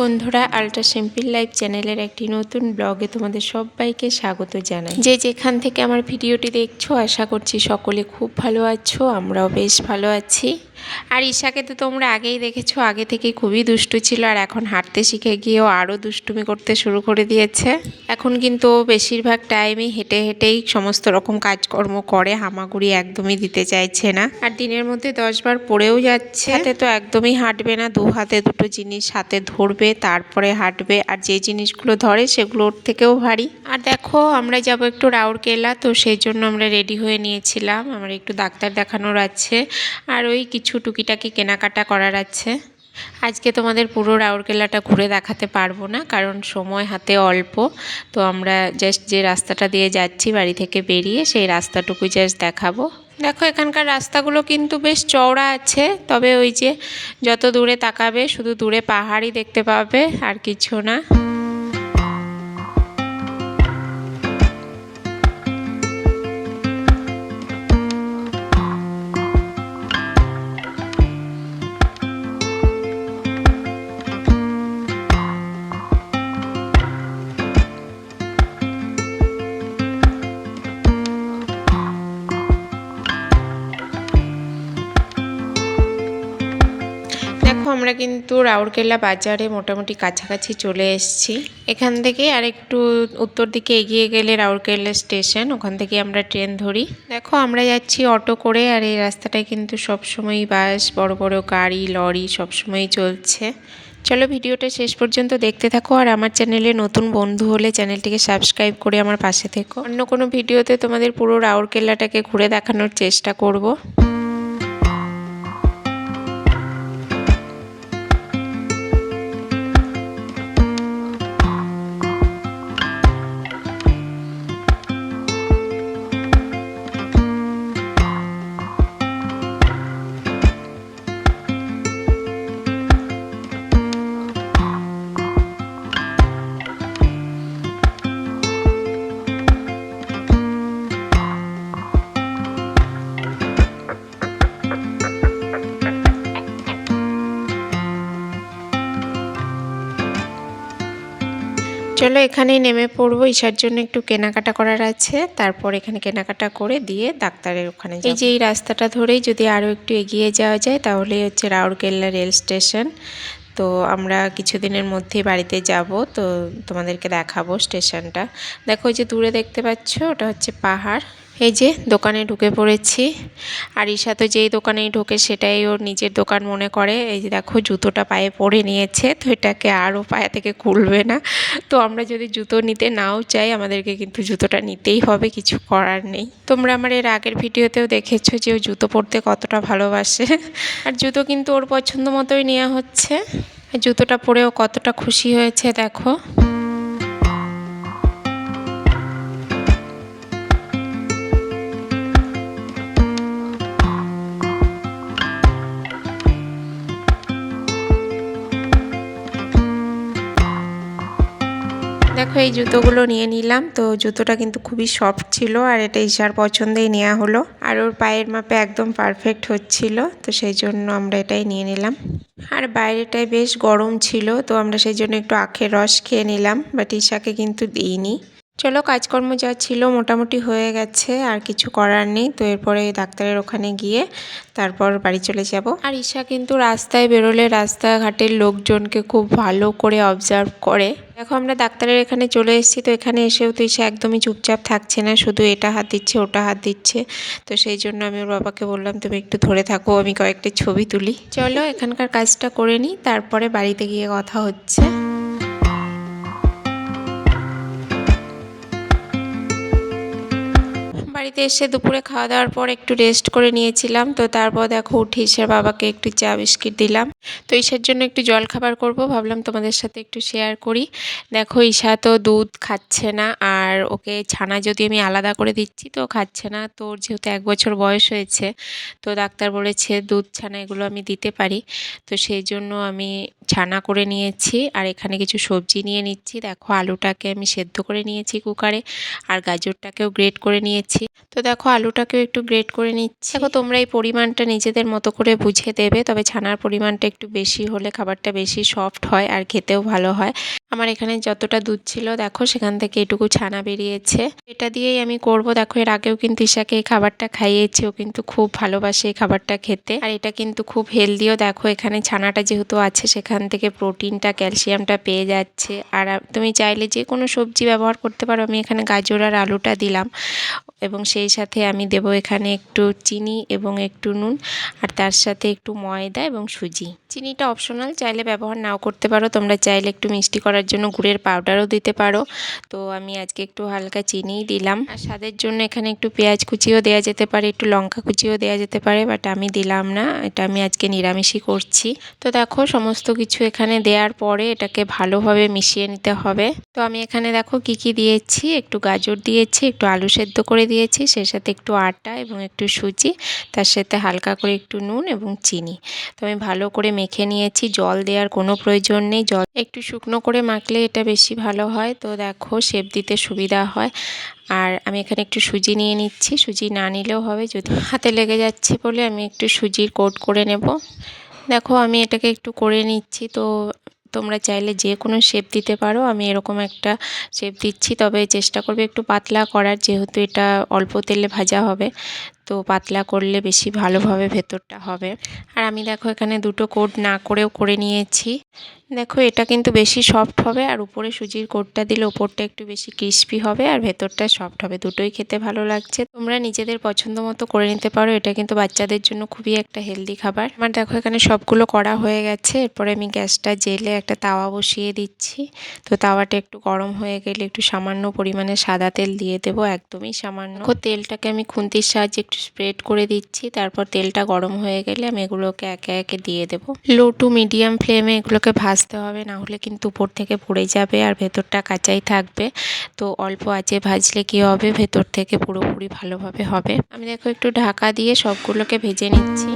বন্ধুরা, ultra simple life চ্যানেলের একটি নতুন ব্লগে তোমাদের সবাইকে স্বাগত জানাই। যে যেখান থেকে আমার ভিডিওটি দেখছ, আশা করছি সকলে খুব ভালো আছো, আমরাও বেশ ভালো আছি। আর ঈশাকে তো তোমরা আগেই দেখেছ, আগে থেকেই খুবই দুষ্টু ছিল আর এখন হাঁটতে শিখে গিয়েও আরও দুষ্টুমি করতে শুরু করে দিয়েছে। এখন কিন্তু বেশিরভাগ টাইমই হেঁটে হেঁটেই সমস্ত রকম কাজকর্ম করে, হামাগুড়ি একদমই দিতে চাইছে না। আর দিনের মধ্যে দশবার পড়েও যাচ্ছে। হাতে তো একদমই হাঁটবে না, দু হাতে দুটো জিনিস হাতে ধরবে তারপরে হাঁটবে আর যে জিনিসগুলো ধরে সেগুলো ওর থেকেও ভারী। আর দেখো, আমরা যাব একটু রাউরকেলা, তো সেই জন্য আমরা রেডি হয়ে নিয়েছিলাম। আমার একটু ডাক্তার দেখানোর আছে আর ওই কিছু টুকিটাকি কেনাকাটা করার আছে। আজকে তোমাদের পুরো রাউরকেলাটা ঘুরে দেখাতে পারব না, কারণ সময় হাতে অল্প। তো আমরা জাস্ট যে রাস্তাটা দিয়ে যাচ্ছি, বাড়ি থেকে বেরিয়ে সেই রাস্তাটুকুই জাস্ট দেখাবো। দেখো, এখানকার রাস্তাগুলো কিন্তু বেশ চওড়া আছে, তবে ওই যে যত দূরে তাকাবে, শুধু দূরে পাহাড়ই দেখতে পাবে, আর কিছু না। আমরা কিন্তু রাউরকেল্লা বাজারে মোটামুটি কাছাকাছি চলে এসেছি। এখান থেকে আর একটু উত্তর দিকে এগিয়ে গেলে রাউরকেলা স্টেশন, ওখান থেকে আমরা ট্রেন ধরি। দেখো, আমরা যাচ্ছি অটো করে আর এই রাস্তাটায় কিন্তু সবসময় বাস, বড় বড় গাড়ি, লরি সবসময় চলছে। চলো ভিডিওটা শেষ পর্যন্ত দেখতে থাকো আর আমার চ্যানেলে নতুন বন্ধু হলে চ্যানেলটিকে সাবস্ক্রাইব করে আমার পাশে থেকো। অন্য কোনো ভিডিওতে তোমাদের পুরো রাউরকেল্লাটাকে ঘুরে দেখানোর চেষ্টা করব। চলো এখানেই নেমে পড়ব। ঈশার জন্য একটু কেনাকাটা করার আছে। তারপর এখানে কেনাকাটা করে দিয়ে ডাক্তারের ওখানে এই যে এই রাস্তাটা ধরেই যদি আরও একটু এগিয়ে যাওয়া যায় তাহলে হচ্ছে রাউরকেল্লা রেল স্টেশন। তো আমরা কিছুদিনের মধ্যে বাড়িতে যাব। তো তোমাদেরকে দেখাবো স্টেশনটা। দেখো ওই যে দূরে দেখতে পাচ্ছ ওটা হচ্ছে পাহাড়। এই যে দোকানে ঢুকে পড়েছি। আর ঈশা তো যেই দোকানেই ঢোকে সেটাই ওর নিজের দোকান মনে করে। এই যে দেখো, জুতোটা পায়ে পরে নিয়েছে, তো এটাকে আরও পায়ে থেকে খুলবে না। তো আমরা যদি জুতো নিতে নাও চাই, আমাদেরকে কিন্তু জুতোটা নিতেই হবে, কিছু করার নেই। তোমরা আমার এর আগের ভিডিওতেও দেখেছ যে ও জুতো পরতে কতটা ভালোবাসে। আর জুতো কিন্তু ওর পছন্দ মতোই নেওয়া হচ্ছে। জুতোটা পরেও কতটা খুশি হয়েছে, দেখো। এই জুতোগুলো নিয়ে নিলাম। তো জুতোটা কিন্তু খুবই সফট ছিল আর এটা ঈশার পছন্দেই নেওয়া হলো। আর ওর পায়ের মাপে একদম পারফেক্ট হচ্ছিল। তো সেই জন্য আমরা এটাই নিয়ে নিলাম। আর বাইরেটায় বেশ গরম ছিল। তো আমরা সেই জন্য একটু আখের রস খেয়ে নিলাম। বাট ঈশাকে কিন্তু দিইনি। চলো কাজকর্ম যা ছিল মোটামুটি হয়ে গেছে, আর কিছু করার নেই। তো এরপরে ডাক্তারের ওখানে গিয়ে তারপর বাড়ি চলে যাব। আর ঈশা কিন্তু রাস্তায় বেরোলে রাস্তাঘাটের লোকজনকে খুব ভালো করে অবজার্ভ করে। দেখো আমরা ডাক্তারের এখানে চলে এসেছি, তো এখানে এসেও তো ঈশা একদমই চুপচাপ থাকছে না, শুধু এটা হাত দিচ্ছে, ওটা হাত দিচ্ছে। তো সেই জন্য আমি ওর বাবাকে বললাম, তুমি একটু ধরে থাকো, আমি কয়েকটা ছবি তুলি। চলো এখানকার কাজটা করে নিই, তারপরে বাড়িতে গিয়ে কথা হচ্ছে। বাড়িতে এসে দুপুরে খাওয়া দাওয়ার পর একটু রেস্ট করে নিয়েছিলাম। তো তারপর দেখো উঠে ঈশার বাবাকে একটু চা বিস্কিট দিলাম। তো ঈশার জন্য একটু জল খাবার করব, ভাবলাম তোমাদের সাথে একটু শেয়ার করি। দেখো ঈশা তো দুধ খাচ্ছে না, আর ওকে ছানা যদি আমি আলাদা করে দিচ্ছি তো খাচ্ছে না। তো ওর যেহেতু এক বছর বয়স হয়েছে, তো ডাক্তার বলেছে দুধ ছানা এগুলো আমি দিতে পারি। তো সেই জন্য আমি ছানা করে নিয়েছি আর এখানে কিছু সবজি নিয়ে নিচ্ছি। দেখো, আলুটাকে আমি সেদ্ধ করে নিয়েছি কুকারে আর গাজরটাকেও গ্রেট করে নিয়েছি। তো দেখো, আলুটাকেও একটু গ্রেট করে নিচ্ছি। দেখো, তোমরা এই পরিমাণটা নিজেদের মতো করে বুঝে দেবে, তবে ছানার পরিমাণটা একটু বেশি হলে খাবারটা বেশি সফট হয় আর খেতেও ভালো হয়। আমার এখানে যতটা দুধ ছিল, দেখো, সেখান থেকে এটুকু ছানা বেরিয়েছে। এটা দিয়েই আমি করব। দেখো, এর আগেও কিন্তু ঈশাকে এই খাবারটা খাইয়েছি, ও কিন্তু খুব ভালোবাসে এই খাবারটা খেতে। আর এটা কিন্তু খুব হেলদিও, দেখো, এখানে ছানাটা যেহেতু আছে, সেখান থেকে প্রোটিনটা, ক্যালসিয়ামটা পেয়ে যাচ্ছে। আর তুমি চাইলে যে কোনো সবজি ব্যবহার করতে পারো। আমি এখানে গাজর আর আলুটা দিলাম। এবং সেই সাথে আমি দেব এখানে একটু চিনি এবং একটু নুন। আর তার সাথে একটু ময়দা এবং সুজি। চিনিটা অপশনাল চাইলে ব্যবহার নাও করতে পারো। তোমরা চাইলে একটু মিষ্টি করার জন্য গুড়ের পাউডারও দিতে পারো। তো আমি আজকে একটু হালকা চিনিই দিলাম। আর স্বাদের জন্য এখানে একটু পেঁয়াজ কুচিও দেওয়া যেতে পারে, একটু লঙ্কা কুচিও দেওয়া যেতে পারে বাট আমি দিলাম না। এটা আমি আজকে নিরামিষই করছি। তো দেখো, সমস্ত কিছু এখানে দেওয়ার পরে এটাকে ভালোভাবে মিশিয়ে নিতে হবে। তো আমি এখানে দেখো কি কি দিয়েছি, একটু গাজর দিয়েছি, একটু আলু সেদ্ধ করে দিয়েছি, সেই সাথে একটু আটা এবং একটু সুজি, তার সাথে হালকা করে একটু নুন এবং চিনি। তো আমি ভালো করে মেখে নিয়েছি, জল দেওয়ার কোনো প্রয়োজন নেই, জল একটু শুকনো করে মাখলে এটা বেশি ভালো হয়। তো দেখো শেপ দিতে সুবিধা হয়। আর আমি এখানে একটু সুজি নিয়ে নিচ্ছি, সুজি না নিলেও হবে, যদি হাতে লেগে যাচ্ছে বলে আমি একটু সুজির কোট করে নেব। দেখো, আমি এটাকে একটু করে নিচ্ছি। তো তোমরা চাইলে যে কোনো শেপ দিতে পারো। আমি এরকম একটা শেপ দিচ্ছি। তবে চেষ্টা করবে একটু পাতলা করার, যেহেতু এটা অল্প তেলে ভাজা হবে। তো পাতলা করলে বেশি ভালোভাবে ভেতরটা হবে। আর আমি দেখো এখানে দুটো কোট না করেও করে নিয়েছি। দেখো এটা কিন্তু বেশি সফট হবে আর উপরে সুজির কোটটা দিলে ওপরটা একটু বেশি ক্রিস্পি হবে আর ভেতরটা সফট হবে। দুটোই খেতে ভালো লাগছে। তোমরা নিজেদের পছন্দ মতো করে নিতে পারো। এটা কিন্তু বাচ্চাদের জন্য খুবই একটা হেলদি খাবার। আমার দেখো এখানে সবগুলো করা হয়ে গেছে। এরপরে আমি গ্যাসটা জেলে একটা তাওয়া বসিয়ে দিচ্ছি। তো তাওয়াটা একটু গরম হয়ে গেলে একটু সামান্য পরিমাণে সাদা তেল দিয়ে দেবো, একদমই সামান্য। তেলটাকে আমি খুন্তির সাহায্যে একটু স্প্রেড করে দিচ্ছি, তারপর তেলটা গরম হয়ে গেলে আমি এগুলোকে একে একে দিয়ে দেব। লো টু মিডিয়াম ফ্লেমে এগুলোকে ভাজতে হবে, না হলে কিন্তু উপর থেকে পড়ে যাবে আর ভেতরটা কাঁচাই থাকবে। তো অল্প আঁচে ভাজলে কি হবে? ভেতর থেকে পুরোপুরি ভালোভাবে হবে। আমি দেখো একটু ঢাকা দিয়ে সবগুলোকে ভেজে নিচ্ছি।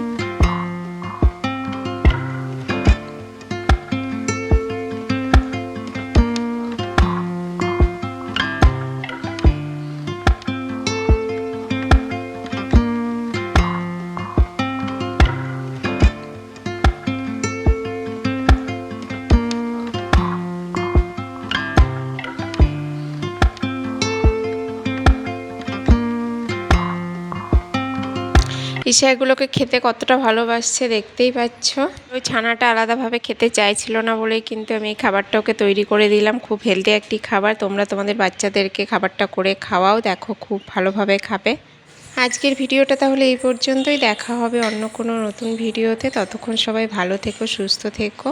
ঈশা এগুলোকে খেতে কতটা ভালোবাসছে দেখতেই পাচ্ছ। ওই ছানাটা আলাদাভাবে খেতে চাইছিল না বলেই কিন্তু আমি এই খাবারটা ওকে তৈরি করে দিলাম। খুব হেলদি একটি খাবার। তোমরা তোমাদের বাচ্চাদেরকে খাবারটা করে খাওয়াও। দেখো খুব ভালোভাবে খাবে। আজকের ভিডিওটা তাহলে এই পর্যন্তই। দেখা হবে অন্য কোনো নতুন ভিডিওতে। ততক্ষণ সবাই ভালো থেকো, সুস্থ থেকো।